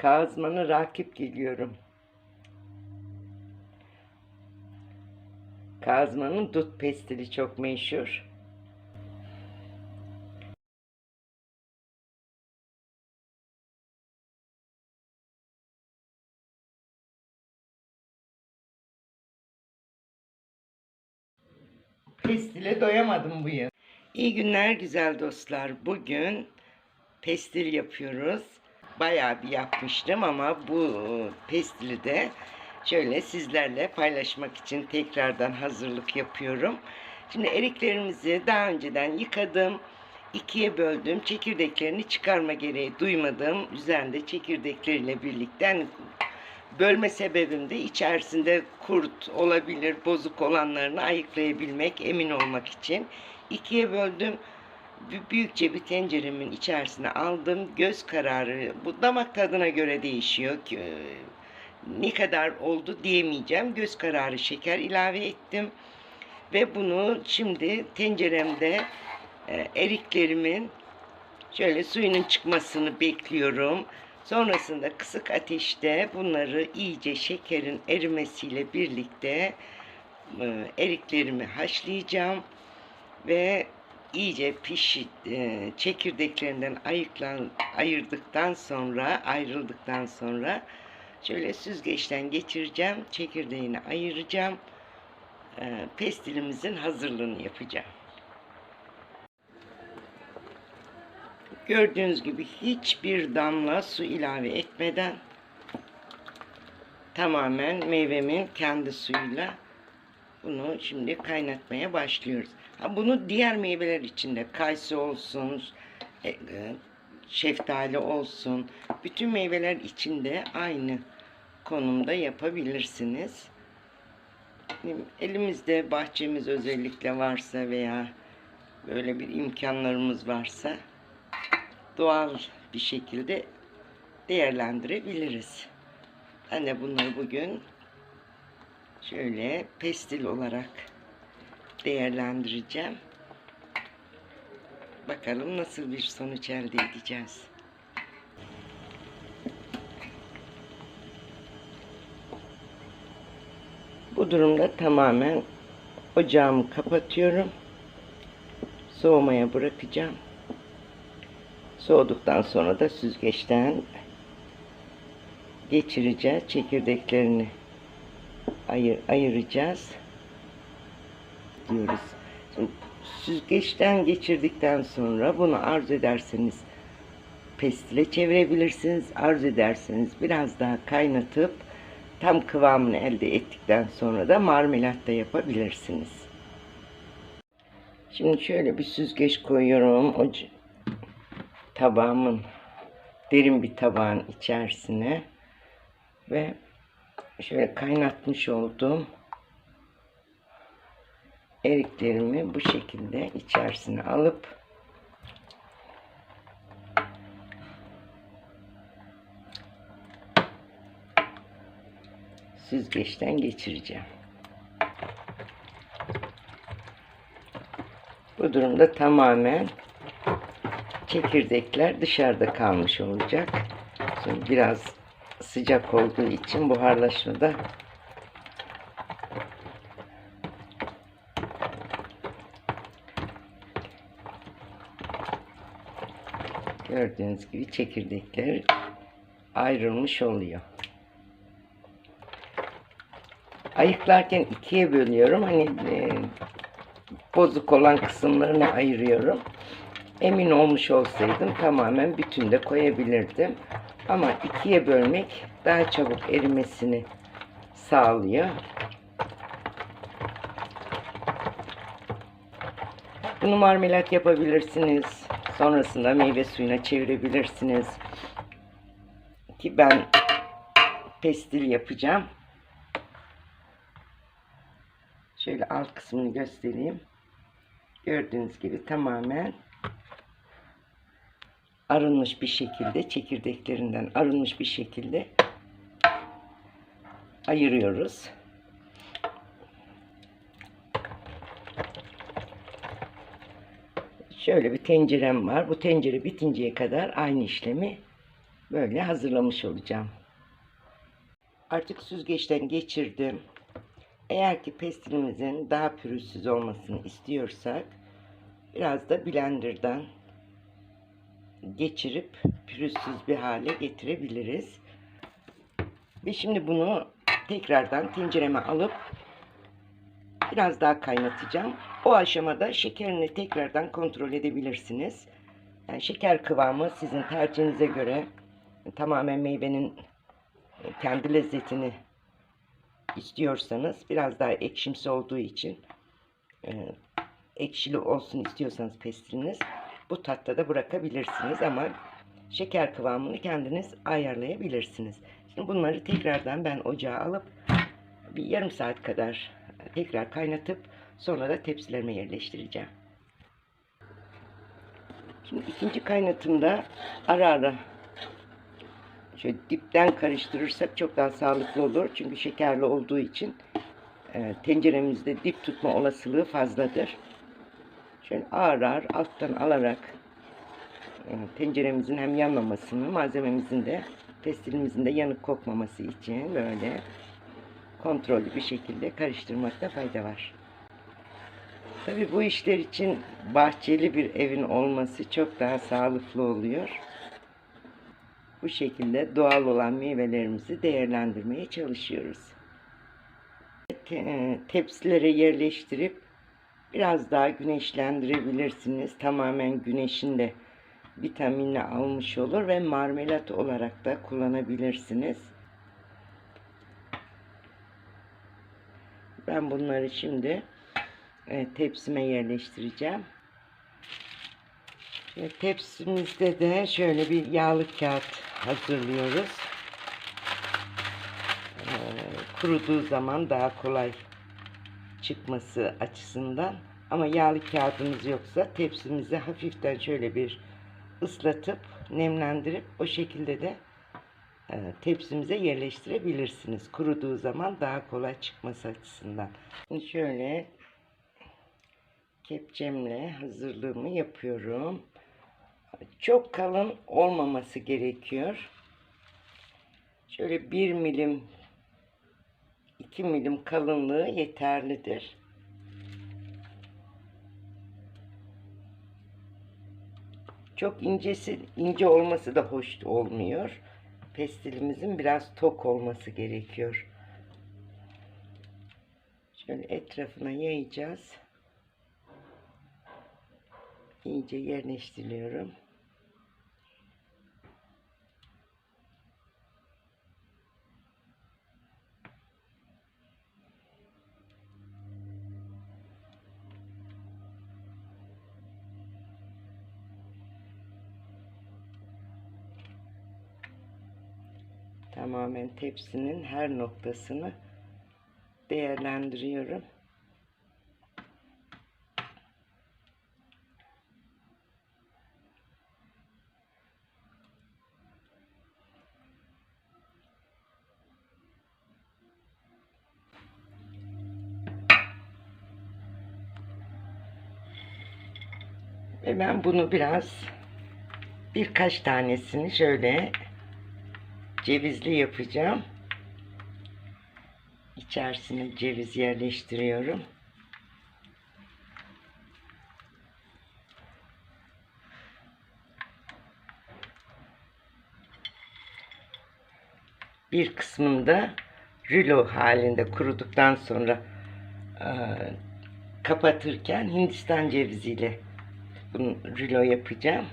Kazmanı rakip geliyorum. Kazmanın dut pestili çok meşhur. Pestile doyamadım bu yıl. İyi günler güzel dostlar. Bugün pestil yapıyoruz. Bayağı bir yapmıştım ama bu pestili de şöyle sizlerle paylaşmak için tekrardan hazırlık yapıyorum. Şimdi eriklerimizi daha önceden yıkadım. ikiye böldüm. Çekirdeklerini çıkarma gereği duymadım. Üzerinde çekirdekleriyle birlikte hani bölme sebebim de içerisinde kurt olabilir, bozuk olanlarını ayıklayabilmek, emin olmak için. ikiye böldüm. Bü- Büyükçe bir tenceremin içerisine aldım. Göz kararı, bu damak tadına göre değişiyor. e, Ne kadar oldu diyemeyeceğim. Göz kararı şeker ilave ettim. Ve bunu şimdi tenceremde e, eriklerimin Şöyle suyunun çıkmasını bekliyorum. Sonrasında kısık ateşte bunları iyice şekerin erimesiyle birlikte e, eriklerimi haşlayacağım ve iyice pişi e, çekirdeklerinden ayıklan ayırdıktan sonra ayrıldıktan sonra şöyle süzgeçten geçireceğim. Çekirdeğini ayıracağım. E, Pestilimizin hazırlığını yapacağım. Gördüğünüz gibi hiçbir damla su ilave etmeden tamamen meyvemin kendi suyuyla bunu şimdi kaynatmaya başlıyoruz. Bunu diğer meyveler için de kayısı olsun, e, e, şeftali olsun, bütün meyveler için de aynı konumda yapabilirsiniz. Elimizde bahçemiz özellikle varsa veya böyle bir imkanlarımız varsa doğal bir şekilde değerlendirebiliriz. Ben de bunları bugün şöyle pestil olarak değerlendireceğim. Bakalım nasıl bir sonuç elde edeceğiz. Bu durumda tamamen ocağımı kapatıyorum. Soğumaya bırakacağım. Soğuduktan sonra da süzgeçten geçireceğiz. Çekirdeklerini ayır, ayıracağız. Diyoruz. Süzgeçten geçirdikten sonra bunu arzu ederseniz pestile çevirebilirsiniz. Arzu ederseniz biraz daha kaynatıp tam kıvamını elde ettikten sonra da marmelat da yapabilirsiniz. Şimdi şöyle bir süzgeç koyuyorum. Oca tabağımın derin bir tabağın içerisine ve şöyle kaynatmış olduğum eriklerimi bu şekilde içerisine alıp süzgeçten geçireceğim. Bu durumda tamamen çekirdekler dışarıda kalmış olacak. Şimdi biraz sıcak olduğu için buharlaşmada gördüğünüz gibi çekirdekler ayrılmış oluyor. Ayıklarken ikiye bölüyorum. Hani e, bozuk olan kısımlarını ayırıyorum. Emin olmuş olsaydım tamamen bütün de koyabilirdim. Ama ikiye bölmek daha çabuk erimesini sağlıyor. Bunu marmelat yapabilirsiniz. Sonrasında meyve suyuna çevirebilirsiniz. Ki ben pestil yapacağım. Şöyle alt kısmını göstereyim. Gördüğünüz gibi tamamen arınmış bir şekilde çekirdeklerinden arınmış bir şekilde ayırıyoruz. Şöyle bir tencerem var. Bu tencere bitinceye kadar aynı işlemi böyle hazırlamış olacağım. Artık süzgeçten geçirdim. Eğer ki pestilimizin daha pürüzsüz olmasını istiyorsak biraz da blenderdan geçirip pürüzsüz bir hale getirebiliriz. Ve şimdi bunu tekrardan tencereme alıp biraz daha kaynatacağım. O aşamada şekerini tekrardan kontrol edebilirsiniz. Yani şeker kıvamı sizin tercihinize göre tamamen meyvenin kendi lezzetini istiyorsanız biraz daha ekşimsi olduğu için e, ekşili olsun istiyorsanız pestiliniz bu tatta da bırakabilirsiniz ama şeker kıvamını kendiniz ayarlayabilirsiniz. Şimdi bunları tekrardan ben ocağa alıp bir yarım saat kadar tekrar kaynatıp sonra da tepsilerime yerleştireceğim. Şimdi ikinci kaynatımda ara ara şöyle dipten karıştırırsak çok daha sağlıklı olur. Çünkü şekerli olduğu için e, tenceremizde dip tutma olasılığı fazladır. Şöyle ağır ağır alttan alarak e, tenceremizin hem yanmamasını, malzememizin de pestilimizin de yanık kokmaması için böyle kontrollü bir şekilde karıştırmakta fayda var. Tabi bu işler için bahçeli bir evin olması çok daha sağlıklı oluyor. Bu şekilde doğal olan meyvelerimizi değerlendirmeye çalışıyoruz. Te- Tepsilere yerleştirip biraz daha güneşlendirebilirsiniz. Tamamen güneşin de vitaminini almış olur ve marmelat olarak da kullanabilirsiniz. Ben bunları şimdi e, tepsime yerleştireceğim. Şimdi tepsimizde de şöyle bir yağlı kağıt hazırlıyoruz. E, kuruduğu zaman daha kolay çıkması açısından. Ama yağlı kağıdımız yoksa tepsimizi hafiften şöyle bir ıslatıp nemlendirip o şekilde de e, tepsimize yerleştirebilirsiniz. Kuruduğu zaman daha kolay çıkması açısından. Şimdi şöyle kepçemle hazırlığımı yapıyorum. Çok kalın olmaması gerekiyor. Şöyle 1 milim 2 milim kalınlığı yeterlidir. Çok incesi ince olması da hoş olmuyor. Pestilimizin biraz tok olması gerekiyor. Şöyle etrafına yayacağız. İyice yerleştiriyorum. Tamamen tepsinin her noktasını değerlendiriyorum. Ve ben bunu biraz birkaç tanesini şöyle cevizli yapacağım. İçerisine ceviz yerleştiriyorum. Bir kısmında rulo halinde kuruduktan sonra kapatırken Hindistan ceviziyle rulo yapacağım.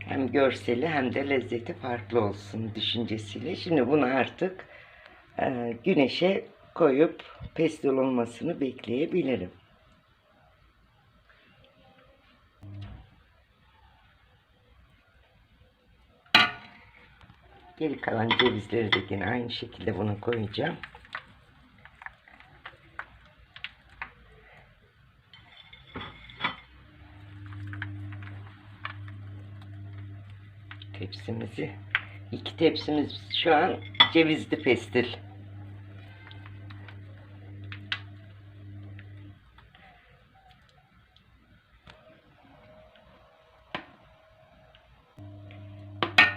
Hem görseli hem de lezzeti farklı olsun düşüncesiyle. Şimdi bunu artık e, güneşe koyup pestil olmasını bekleyebilirim. Geri kalan cevizleri de yine aynı şekilde buna koyacağım. Tepsimizi. İki tepsimiz şu an cevizli pestil.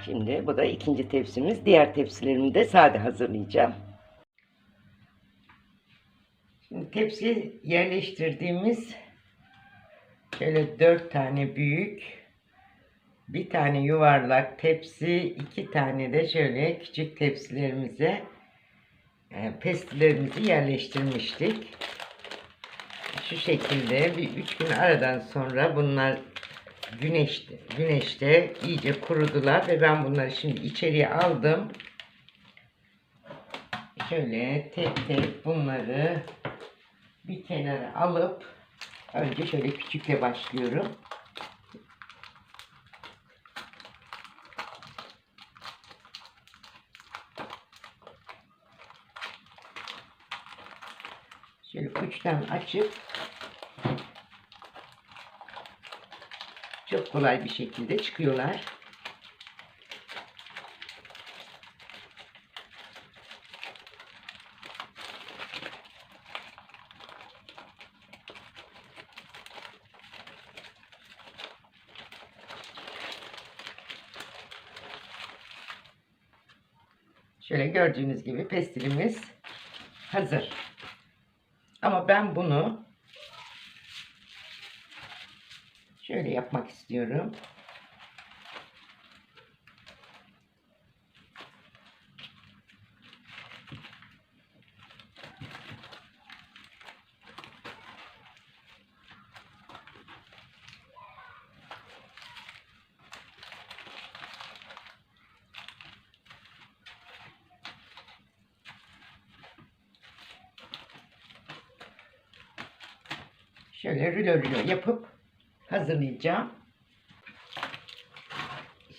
Şimdi bu da ikinci tepsimiz. Diğer tepsilerimi de sade hazırlayacağım. Şimdi tepsi yerleştirdiğimiz şöyle dört tane büyük bir tane yuvarlak tepsi, iki tane de şöyle küçük tepsilerimize e, pestilerimizi yerleştirmiştik. Şu şekilde bir üç gün aradan sonra bunlar güneşte, güneşte iyice kurudular ve ben bunları şimdi içeriye aldım. Şöyle tek tek bunları bir kenara alıp önce şöyle küçükle başlıyorum. Şöyle uçtan açıp çok kolay bir şekilde çıkıyorlar. Şöyle gördüğünüz gibi pestilimiz hazır. Ama ben bunu şöyle yapmak istiyorum. Şöyle rulo rulo yapıp hazırlayacağım.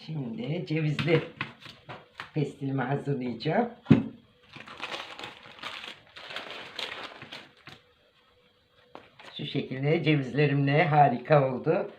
Şimdi cevizli pestilimi hazırlayacağım. Şu şekilde cevizlerimle harika oldu.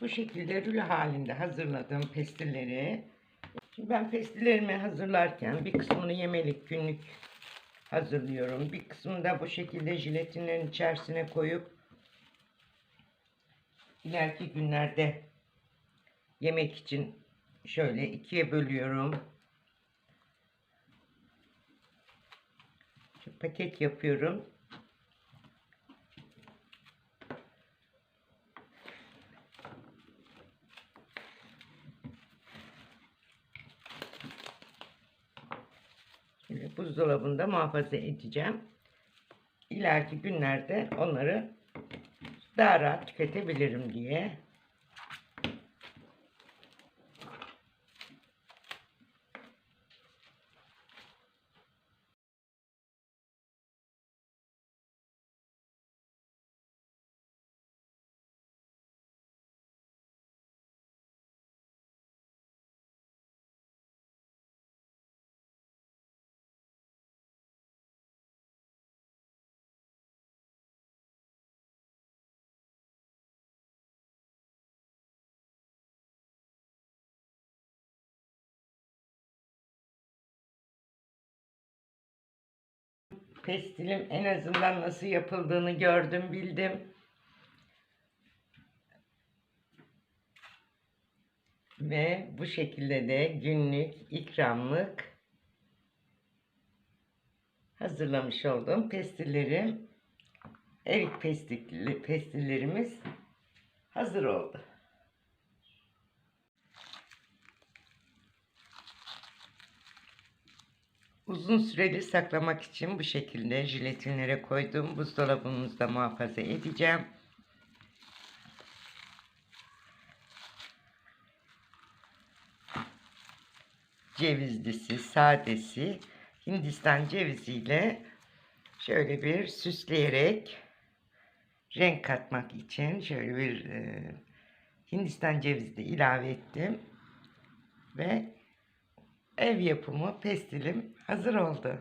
Bu şekilde rulo halinde hazırladığım pestilleri Şimdi ben pestillerimi hazırlarken bir kısmını yemelik günlük hazırlıyorum. Bir kısmını da bu şekilde jiletinlerin içerisine koyup ileriki günlerde yemek için şöyle ikiye bölüyorum. Şu paket yapıyorum. Şimdi buzdolabında muhafaza edeceğim. İleriki günlerde onları daha rahat tüketebilirim diye. Pestilim en azından nasıl yapıldığını gördüm, bildim. Ve bu şekilde de günlük ikramlık hazırlamış olduğum pestillerim, erik pestillerimiz hazır oldu. Uzun süreli saklamak için bu şekilde jelatinlere koydum. Buzdolabımızda muhafaza edeceğim. Cevizlisi, sadesi, Hindistan ceviziyle şöyle bir süsleyerek renk katmak için şöyle bir e, Hindistan cevizi de ilave ettim. Ve ev yapımı pestilim hazır oldu.